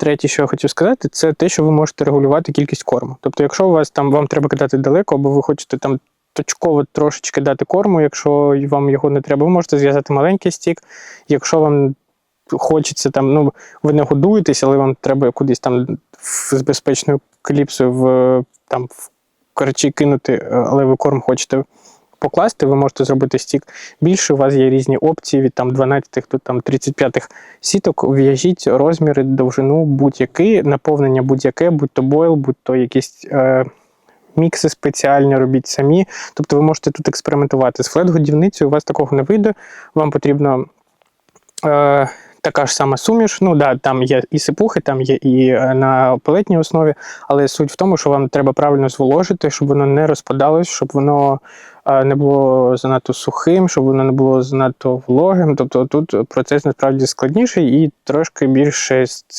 третє, що я хотів сказати, це те, що ви можете регулювати кількість корму. Тобто, якщо у вас там вам треба кидати далеко, або ви хочете там точково трошечки дати корму, якщо вам його не треба, ви можете зв'язати маленький стік. Якщо вам хочеться там, ну ви не годуєтесь, але вам треба кудись там з безпечною кліпсою в там в корчі кинути, але ви корм хочете покласти, ви можете зробити стік більше. У вас є різні опції від там 12 до там 35 сіток. В'яжіть розміри, довжину будь-який, наповнення будь-яке, будь то бойл, будь то якісь. Е, Мікси спеціальні робіть самі, тобто ви можете тут експериментувати. З флет-годівницею у вас такого не вийде. Вам потрібно е, така ж сама суміш. Ну да, там є і сипухи, там є і е, на палетній основі, але суть в тому, що вам треба правильно зволожити, щоб воно не розпадалось, щоб воно е, не було занадто сухим, щоб воно не було занадто вологим. Тобто тут процес насправді складніший і трошки більше.